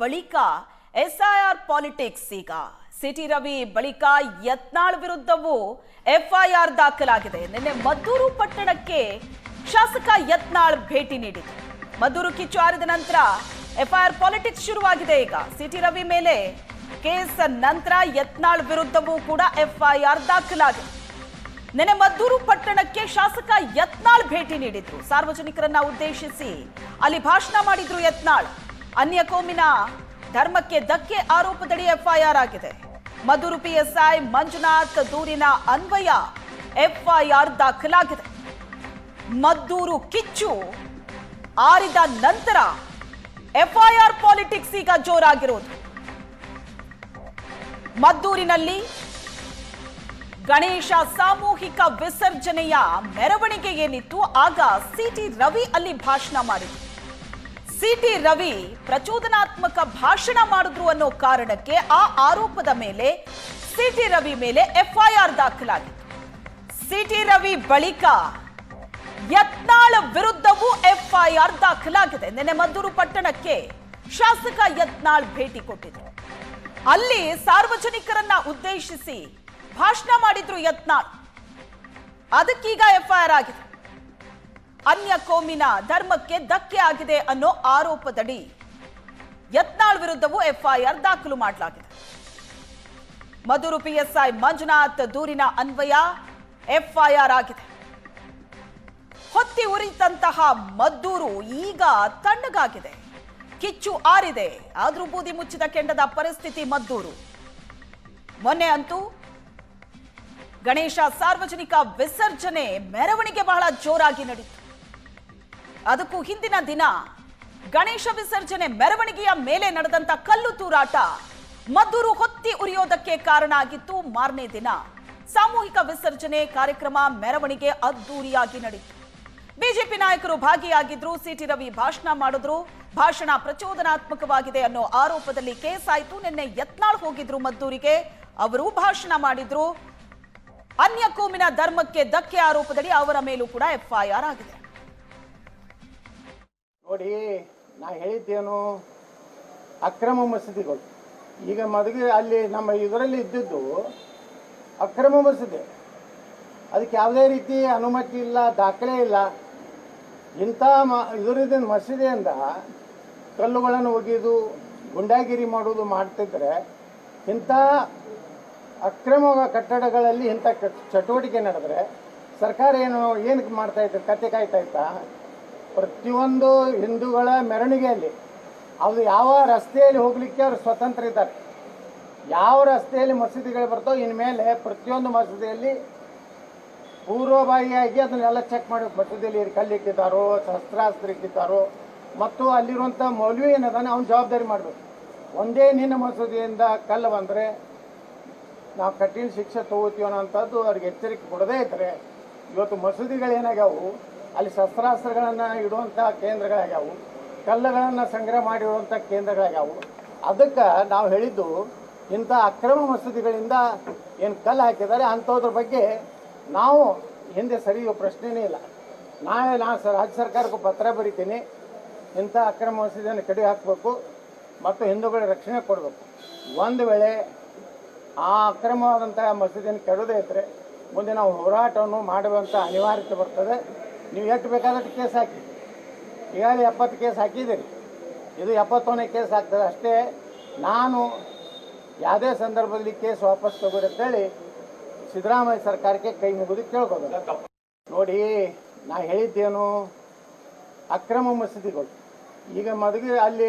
ಬಳಿಕ SIR politics ಈಗ. C T Ravi ಬಳಿಕ ಯತ್ನಾಳ್ ವಿರುದ್ಧವೂ ಎಫ್ಐಆರ್ ದಾಖಲಾಗಿದೆ. ನಿನ್ನೆ ಮದ್ದೂರು ಪಟ್ಟಣಕ್ಕೆ ಶಾಸಕ ಯತ್ನಾಳ್ ಭೇಟಿ ನೀಡಿದೆ ಮದ್ದೂರು ಕಿಚ್ಚು ಆರಿದ ನಂತರ ಎಫ್ಐಆರ್ ಪಾಲಿಟಿಕ್ಸ್ ಶುರುವಾಗಿದೆ ಈಗ. ಸಿಟಿ ರವಿ ಮೇಲೆ ಕೇಸ್ ನಂತರ ಯತ್ನಾಳ್ ವಿರುದ್ಧವೂ ಕೂಡ ಎಫ್ಐಆರ್ ದಾಖಲಾಗಿದೆ. ನಿನ್ನೆ ಮದ್ದೂರು ಪಟ್ಟಣಕ್ಕೆ ಶಾಸಕ ಯತ್ನಾಳ್ ಭೇಟಿ ನೀಡಿದ್ರು. ಸಾರ್ವಜನಿಕರನ್ನ ಉದ್ದೇಶಿಸಿ ಅಲ್ಲಿ ಭಾಷಣ ಮಾಡಿದ್ರು ಯತ್ನಾಳ್. ಅನ್ಯ ಕೋಮಿನ ಧರ್ಮಕ್ಕೆ ಧಕ್ಕೆ ಆರೋಪದಡಿ ಎಫ್ಐಆರ್ ಆಗಿದೆ. ಮಧುರು ಪಿಎಸ್ಐ ಮಂಜುನಾಥ್ ದೂರಿನ ಅನ್ವಯ ಎಫ್ಐಆರ್ ದಾಖಲಾಗಿದೆ. ಮದ್ದೂರು ಕಿಚ್ಚು ಆರಿದ ನಂತರ ಎಫ್ಐಆರ್ ಪಾಲಿಟಿಕ್ಸ್ ಈಗ ಜೋರಾಗಿರೋದು. ಮದ್ದೂರಿನಲ್ಲಿ ಗಣೇಶ ಸಾಮೂಹಿಕ ವಿಸರ್ಜನೆಯ ಮೆರವಣಿಗೆ ಏನಿತ್ತು, ಆಗ ಸಿಟಿ ರವಿ ಅಲ್ಲಿ ಭಾಷಣ ಮಾಡಿದ್ರು. ಸಿಟಿ ರವಿ ಪ್ರಚೋದನಾತ್ಮಕ ಭಾಷಣ ಮಾಡಿದ್ರು ಅನ್ನೋ ಕಾರಣಕ್ಕೆ ಆ ಆರೋಪದ ಮೇಲೆ ಸಿಟಿ ರವಿ ಮೇಲೆ ಎಫ್ಐಆರ್ ದಾಖಲಾಗಿತ್ತು. ಸಿಟಿ ರವಿ ಬಳಿಕ ಯತ್ನಾಳ್ ವಿರುದ್ಧವೂ ಎಫ್ಐಆರ್ ದಾಖಲಾಗಿದೆ. ನಿನ್ನೆ ಮದ್ದೂರು ಪಟ್ಟಣಕ್ಕೆ ಶಾಸಕ ಯತ್ನಾಳ್ ಭೇಟಿ ಕೊಟ್ಟಿದೆ ಅಲ್ಲಿ ಸಾರ್ವಜನಿಕರನ್ನ ಉದ್ದೇಶಿಸಿ ಭಾಷಣ ಮಾಡಿದ್ರು ಯತ್ನಾಳ್. ಅದಕ್ಕೀಗ ಎಫ್ಐಆರ್ ಆಗಿದೆ. ಅನ್ಯ ಕೋಮಿನ ಧರ್ಮಕ್ಕೆ ಧಕ್ಕೆ ಆಗಿದೆ ಅನ್ನೋ ಆರೋಪದಡಿ ಯತ್ನಾಳ್ ವಿರುದ್ಧವೂ ಎಫ್ಐಆರ್ ದಾಖಲು ಮಾಡಲಾಗಿದೆ. ಮಧುರು ಪಿಎಸ್ಐ ಮಂಜುನಾಥ್ ದೂರಿನ ಅನ್ವಯ ಎಫ್ಐಆರ್ ಆಗಿದೆ. ಹೊತ್ತಿ ಉರಿತಂತಹ ಮದ್ದೂರು ಈಗ ತಣ್ಣಗಾಗಿದೆ. ಕಿಚ್ಚು ಆರಿದೆ, ಆದ್ರೂ ಬೂದಿ ಮುಚ್ಚಿದ ಕೆಂಡದ ಪರಿಸ್ಥಿತಿ ಮದ್ದೂರು. ಮೊನ್ನೆ ಅಂತೂ ಗಣೇಶ ಸಾರ್ವಜನಿಕ ವಿಸರ್ಜನೆ ಮೆರವಣಿಗೆ ಬಹಳ ಜೋರಾಗಿ ನಡೀತು. ಅದಕ್ಕೂ ಹಿಂದಿನ ದಿನ ಗಣೇಶ ವಿಸರ್ಜನೆ ಮೆರವಣಿಗೆಯ ಮೇಲೆ ನಡೆದಂತ ಕಲ್ಲು ತೂರಾಟ ಮದ್ದೂರು ಹೊತ್ತಿ ಉರಿಯೋದಕ್ಕೆ ಕಾರಣ ಆಗಿತ್ತು ಮಾರನೇ ದಿನ. ಸಾಮೂಹಿಕ ವಿಸರ್ಜನೆ ಕಾರ್ಯಕ್ರಮ ಮೆರವಣಿಗೆ ಅದ್ದೂರಿಯಾಗಿ ನಡೆಯಿತು. ಬಿಜೆಪಿ ನಾಯಕರು ಭಾಗಿಯಾಗಿದ್ರು, ಸಿಟಿ ರವಿ ಭಾಷಣ ಮಾಡಿದ್ರು, ಭಾಷಣ ಪ್ರಚೋದನಾತ್ಮಕವಾಗಿದೆ ಅನ್ನೋ ಆರೋಪದಲ್ಲಿ ಕೇಸ್ ನಿನ್ನೆ ಯತ್ನಾಳ್ ಹೋಗಿದ್ರು ಮದ್ದೂರಿಗೆ, ಅವರು ಭಾಷಣ ಮಾಡಿದ್ರು. ಅನ್ಯ ಕೋಮಿನ ಧರ್ಮಕ್ಕೆ ಧಕ್ಕೆ ಆರೋಪದಡಿ ಅವರ ಮೇಲೂ ಕೂಡ ಎಫ್ಐಆರ್ ಆಗಿದೆ. ನೋಡಿ, ನಾ ಹೇಳಿದ್ದೇನು, ಅಕ್ರಮ ಮಸೀದಿಗಳು. ಈಗ ಮದುವೆ ಅಲ್ಲಿ ನಮ್ಮ ಇದರಲ್ಲಿ ಇದ್ದಿದ್ದು ಅಕ್ರಮ ಮಸೀದಿ. ಅದಕ್ಕೆ ಯಾವುದೇ ರೀತಿ ಅನುಮತಿ ಇಲ್ಲ, ದಾಖಲೆ ಇಲ್ಲ. ಇಂಥ ಮ, ಇದರಿಂದ ಮಸೀದಿಯಿಂದ ಕಲ್ಲುಗಳನ್ನು ಒಗೆಯೋದು ಗುಂಡಾಗಿರಿ ಮಾಡೋದು ಮಾಡ್ತಿದ್ರೆ ಇಂಥ ಅಕ್ರಮ ಕಟ್ಟಡಗಳಲ್ಲಿ ಇಂಥ ಚಟುವಟಿಕೆ ನಡೆದ್ರೆ ಸರ್ಕಾರ ಏನು ಏನಕ್ಕೆ ಮಾಡ್ತಾ ಇತ್ತು ಕತೆ ಕಾಯ್ತಾ ಇತ್ತಾ? ಪ್ರತಿಯೊಂದು ಹಿಂದೂಗಳ ಮೆರವಣಿಗೆಯಲ್ಲಿ ಅದು ಯಾವ ರಸ್ತೆಯಲ್ಲಿ ಹೋಗ್ಲಿಕ್ಕೆ ಅವ್ರು ಸ್ವತಂತ್ರ ಇದ್ದಾರೆ. ಯಾವ ರಸ್ತೆಯಲ್ಲಿ ಮಸೀದಿಗಳು ಬರ್ತಾವೆ ಇನ್ಮೇಲೆ ಪ್ರತಿಯೊಂದು ಮಸೀದಿಯಲ್ಲಿ ಪೂರ್ವಭಾವಿಯಾಗಿ ಅದನ್ನೆಲ್ಲ ಚೆಕ್ ಮಾಡಿ ಮಸೀದಿಯಲ್ಲಿ ಕಲ್ಲು ಇಟ್ಟಿದ್ದಾರೋ, ಶಸ್ತ್ರಾಸ್ತ್ರ ಇಟ್ಟಿದ್ದಾರೋ, ಮತ್ತು ಅಲ್ಲಿರುವಂಥ ಮೌಲ್ಯ ಏನದಾನೆ, ಅವ್ನ ಜವಾಬ್ದಾರಿ ಮಾಡಬೇಕು. ಒಂದೇ ನಿನ್ನ ಮಸೂದಿಯಿಂದ ಕಲ್ಲು ಬಂದರೆ ನಾವು ಕಠಿಣ ಶಿಕ್ಷೆ ತಗೋತೀವಿ ಅನ್ನೋಂಥದ್ದು ಅವ್ರಿಗೆ ಎಚ್ಚರಿಕೆ ಕೊಡದೇ ಇದ್ದರೆ ಇವತ್ತು ಮಸೂದಿಗಳೇನಾಗ್ಯಾವು? ಅಲ್ಲಿ ಶಸ್ತ್ರಾಸ್ತ್ರಗಳನ್ನು ಇಡುವಂಥ ಕೇಂದ್ರಗಳಾಗ್ಯಾವು. ಕಲ್ಲುಗಳನ್ನು ಸಂಗ್ರಹ ಮಾಡಿರುವಂಥ ಕೇಂದ್ರಗಳಾಗ್ಯಾವು. ಅದಕ್ಕೆ ನಾವು ಹೇಳಿದ್ದು, ಇಂಥ ಅಕ್ರಮ ಮಸೂದಿಗಳಿಂದ ಏನು ಕಲ್ಲು ಹಾಕಿದ್ದಾರೆ ಅಂಥದ್ರ ಬಗ್ಗೆ ನಾವು ಹಿಂದೆ ಸರಿಯುವ ಪ್ರಶ್ನೆಯೇ ಇಲ್ಲ. ನಾಳೆ ನಾನು ರಾಜ್ಯ ಸರ್ಕಾರಕ್ಕೂ ಪತ್ರ ಬರಿತೀನಿ. ಇಂಥ ಅಕ್ರಮ ಮಸೂದಿಯನ್ನು ಕಡಿ ಹಾಕಬೇಕು ಮತ್ತು ಹಿಂದೂಗಳ ರಕ್ಷಣೆ ಕೊಡಬೇಕು. ಒಂದು ವೇಳೆ ಆ ಅಕ್ರಮವಾದಂಥ ಮಸೀದಿಯನ್ನು ಕೆಡದೇ ಇದ್ದರೆ ಮುಂದೆ ನಾವು ಹೋರಾಟವನ್ನು ಮಾಡುವಂಥ ಅನಿವಾರ್ಯತೆ ಬರ್ತದೆ. ನೀವು ಎಷ್ಟು ಬೇಕಾದಷ್ಟು ಕೇಸ್ ಹಾಕಿ. ಈಗಾಗಲೇ ಎಪ್ಪತ್ತು ಕೇಸ್ ಹಾಕಿದ್ದೀರಿ. ಇದು ಎಪ್ಪತ್ತೊಂದನೇ ಕೇಸ್ ಆಗ್ತದೆ. ಅಷ್ಟೇ ನಾನು ಯಾವುದೇ ಸಂದರ್ಭದಲ್ಲಿ ಕೇಸ್ ವಾಪಸ್ ತಗೋರಿ ಅಂತೇಳಿ ಸಿದ್ದರಾಮಯ್ಯ ಸರ್ಕಾರಕ್ಕೆ ಕೈ ಮುಗಿದು ಕೇಳ್ಕೋಬೇಕು. ನೋಡಿ, ನಾ ಹೇಳಿದ್ದೇನು ಅಕ್ರಮ ಮಸೀದಿಗಳು. ಈಗ ಮದುವೆ ಅಲ್ಲಿ